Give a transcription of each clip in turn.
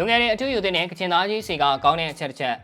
လူငယ်တွေအထူးယူတဲ့ကချင်သားကြီးစီကကောင်းတဲ့အချက်တစ်ချက်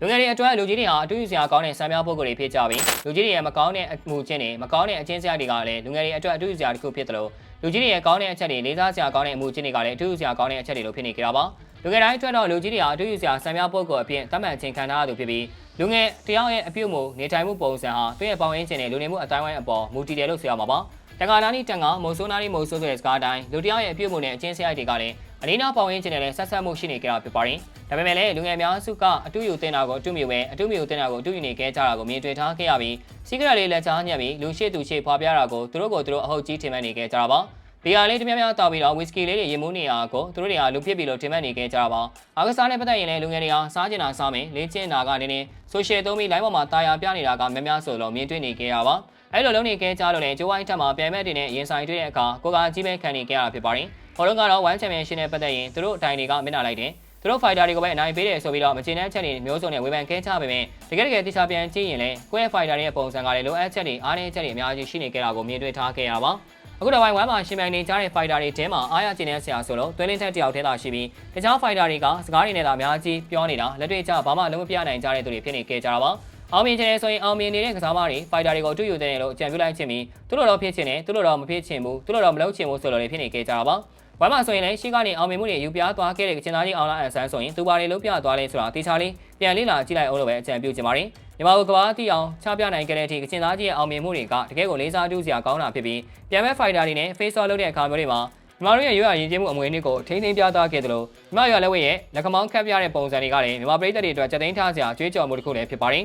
လူငယ်တွေအတွက်လူကြီးတွေဟာအထူးယူစရာကောင်းတဲ့စံပြပုဂ္ဂိုလ်တွေဖြစ်ကြပြီးလူကြီးတွေရဲ့မကောင်းတဲ့အမှုချင်းတွေမကောင်းတဲ့အချင်းစရာတွေကလည်းလူငယ်တွေအတွက်အထူးယူစရာတစ်ခုဖြစ်တယ်လို့လူကြီးတွေရဲ့ကောင်းတဲ့အချက်တွေလေးစားစရာကောင်းတဲ့အမှုချင်းတွေကလည်းအထူးယူစရာကောင်းတဲ့အချက်တွေလို့ဖြစ်နေကြတာပါလူငယ်တိုင်းအတွက်တော့လူကြီးတွေဟာအထူးယူစရာစံပြပုဂ္ဂိုလ်အဖြစ်သတ်မှတ်ခြင်းခံထားရသူဖြစ်ပြီးလူငယ်တယောက်ရဲ့အပြုတ်မှုနေထိုင်မှုပုံစံဟာသူ့ရဲ့ပေါင်းရင်းခြင်းနဲ့လူနေမှုအတိုင်းဝိုင်းအပေါ်မူတည်တယ်လို့ဆိုရမှာပါတက္ကနာနီတန်ကမုံဆိုးနာနီမုံဆိုးဆိုတဲ့စကားတိုင်းလူတယောက်ရဲ့အပြုတ်မှုနဲ့အချင်းစရိုက်တွေကလည်း အနီးနားပေါင်းရင်းခြင်းနဲ့လည်းဆက်ဆက်မှုရှိနေကြတာဖြစ်ပါတယ်။ဒါပေမဲ့လည်းလူငယ်များစုကအတူယူတင်တာကိုအတူမြူပဲအတူမြူတင်တာကိုအတူယူနေကြကြတာကိုမြင်တွေ့ထားခဲ့ရပြီးစီကရက်လေးလက်ချားညက်ပြီးလူရှိသူရှိဖွာပြတာကိုသူတို့ကိုသူတို့အဟုတ်ကြီးထင်မှတ်နေကြကြတာပါ။ဘီယာလေးတများများတောက်ပြီးတော့ဝီစကီလေးတွေရေမိုးနေအောင်ကိုသူတို့တွေကလူဖြစ်ပြီးလို့ထင်မှတ်နေကြကြတာပါ။အားကစားနဲ့ပတ်သက်ရင်လည်းလူငယ်တွေကစားကျင်တာစားမယ်လေ့ကျင့်တာကနေနေဆိုရှယ်သုံးပြီး line ပေါ်မှာတာယာပြနေတာကများများဆိုလို့မြင်တွေ့နေကြရပါ။အဲ့လိုလုံးနေကြကြလို့လည်းဂျိုးဝိုင်းထက်မှာပြန်မဲ့တင်နဲ့ရင်ဆိုင်တွေ့တဲ့အခါကိုကကြီးပဲခံနေကြရတာဖြစ်ပါတယ်။ ဘောလုံးကတော့ One Championship နဲ့ပတ်သက်ရင်သူတို့အတိုင်းတွေကမျက်နှာလိုက်တယ်။သူတို့ fighter တွေကိုပဲအနိုင်ပေးတယ်ဆိုပြီးတော့မကျေနပ်ချက်တွေမျိုးစုံနဲ့ဝေဖန်ခဲချပေမဲ့တကယ်တကယ်တိကျပြန်ကြည့်ရင်လည်းကိုယ့်ရဲ့ fighter တွေရဲ့ပုံစံကလည်းလိုအပ်ချက်တွေအားနည်းချက်တွေအများကြီးရှိနေကြတာကိုမြင်တွေ့ထားခဲ့ရပါအခုတော့ဝိုင်းဝမ်းမှာရှင်ပြိုင်နေကြတဲ့ fighter တွေထဲမှာအားရကျင်တဲ့ဆရာဆိုလို့သွေးလင်းထက်တယောက်ထဲသာရှိပြီးတခြား fighter တွေကစကားတွေနဲ့သာအများကြီးပြောနေတာလက်တွေ့ကျဘာမှလုံးမပြနိုင်ကြတဲ့သူတွေဖြစ်နေကြကြတာပါအောင်မြင်ချင်တယ်ဆိုရင်အောင်မြင်နေတဲ့ကစားမတွေ fighter တွေကိုအတူယူတဲ့လို့အကြံပြုလိုက်ခြင်းပြီးသူတို့တော့ဖြစ်ချင်တယ်သူတို့တော့မဖြစ်ချင်ဘူးသူတို့တော့မလုပ်ချင်ဘူးဆိုလို့လည်းဖြစ်နေကြကြတာပါ ဝမ်းမှာဆိုရင်လည်းရှိကနေအောင်မြင်မှုတွေယူပြသွားခဲ့တဲ့ကချင်သားကြီးအောင်လာအန်ဆန်းဆိုရင်သူပါတွေလုံးပြသွားလဲဆိုတာတေချာလေးပြန်လေးလာကြည့်လိုက်အောင်လို့ပဲအကြံပြုချင်ပါတယ်မြန်မာဘုကဘာတီအောင်ချပြနိုင်ခဲ့တဲ့အထိကချင်သားကြီးရဲ့အောင်မြင်မှုတွေကတကယ်ကိုလေးစားတူးစရာကောင်းတာဖြစ်ပြီးပြန်မဲ့ fighter တွေနဲ့ face off လုပ်တဲ့အခါမျိုးတွေမှာမြန်မာတို့ရဲ့ရွေးရရင်ကျင်းမှုအမွေအနှစ်ကိုထိန်းသိမ်းပြသခဲ့တယ်လို့မြန်မာရွာလက်ဝဲရဲ့လက်ကမောင်းခတ်ပြတဲ့ပုံစံတွေကလည်းမြန်မာပြည်သက်တွေအတွက်စက်သိန်းထားစရာကြွေးကြော်မှုတစ်ခုလည်းဖြစ်ပါတယ်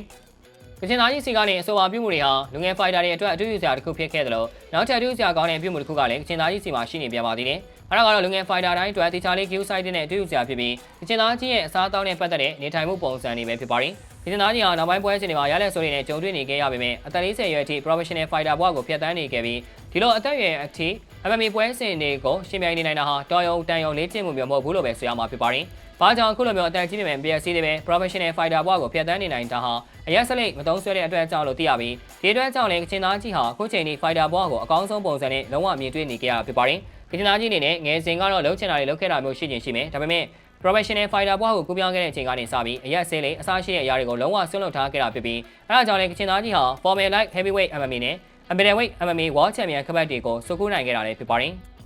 ကချင်သားကြီးစီကနေအဆိုပါပြုမှုတွေဟာလူငယ်ဖိုက်တာတွေအတွက်အထူးယူစရာတစ်ခုဖြစ်ခဲ့တယ်လို့နောက်ထပ်အထူးယူစရာကောင်းတဲ့ပြုမှုတစ်ခုကလည်းကချင်သားကြီးစီမှာရှိနေပြန်ပါသေးတယ်။ အဲဒါကတော့လူငယ်ဖိုက်တာတိုင်းအတွက်တေချာလေး queue site နဲ့အထူးယူစရာဖြစ်ပြီးကချင်သားကြီးရဲ့အစားအသောက်နဲ့ပတ်သက်တဲ့နေထိုင်မှုပုံစံတွေပဲဖြစ်ပါတယ်။ကချင်သားကြီးဟာနောက်ပိုင်းပွဲစဉ်တွေမှာရလက်ဆိုးတွေနဲ့ကြုံတွေ့နေခဲ့ရပေမဲ့အသက်40ရွယ်အထိ professional fighter ဘဝကိုဖျက်ဆီးနေခဲ့ပြီးဒီလိုအသက်အရွယ်အထိ MMA ပွဲစဉ်တွေကိုရှင်ပြိုင်နေနိုင်တာဟာတော်ရုံတန်ရုံလေးကျင့်မှုမျိုးမဟုတ်ဘူးလို့ပဲဆိုရမှာဖြစ်ပါတယ်။ဘာကြောင့်အခုလိုမျိုးအတန်ကြီးနေမယ် PSC တွေပဲ professional fighter ဘဝကိုဖျက်ဆီးနေနိုင်တာဟာအရက်စလိတ်မတုံးဆွဲတဲ့အတွက်ကြောင့်လို့သိရပြီးဒီအတွက်ကြောင့်လည်းကချင်သားကြီးဟာအခုချိန်ထိ fighter ဘဝကိုအကောင်းဆုံးပုံစံနဲ့လုံးဝမြင်တွေ့နေကြရတာဖြစ်ပါတယ်။ ကချင်သားကြီးအနေနဲ့ငယ်စဉ်ကတော့လှုပ်ချင်တာတွေလှုပ်ခဲ့တာမျိုးရှိခြင်းရှိမယ်။ဒါပေမဲ့ professional fighter ဘဝကိုကူးပြောင်းခဲ့တဲ့အချိန်ကနေစပြီးအရက်စင်းလေးအစားရှိတဲ့အရာတွေကိုလုံးဝဆွန့်လွတ်ထားခဲ့တာဖြစ်ပြီးအဲဒါကြောင့်လည်းကချင်သားကြီးဟာ formal light heavyweight MMA နဲ့ Middleweight MMA World Champion ခပတ်တွေကိုစုကူးနိုင်ခဲ့တာလည်းဖြစ်ပါတယ်။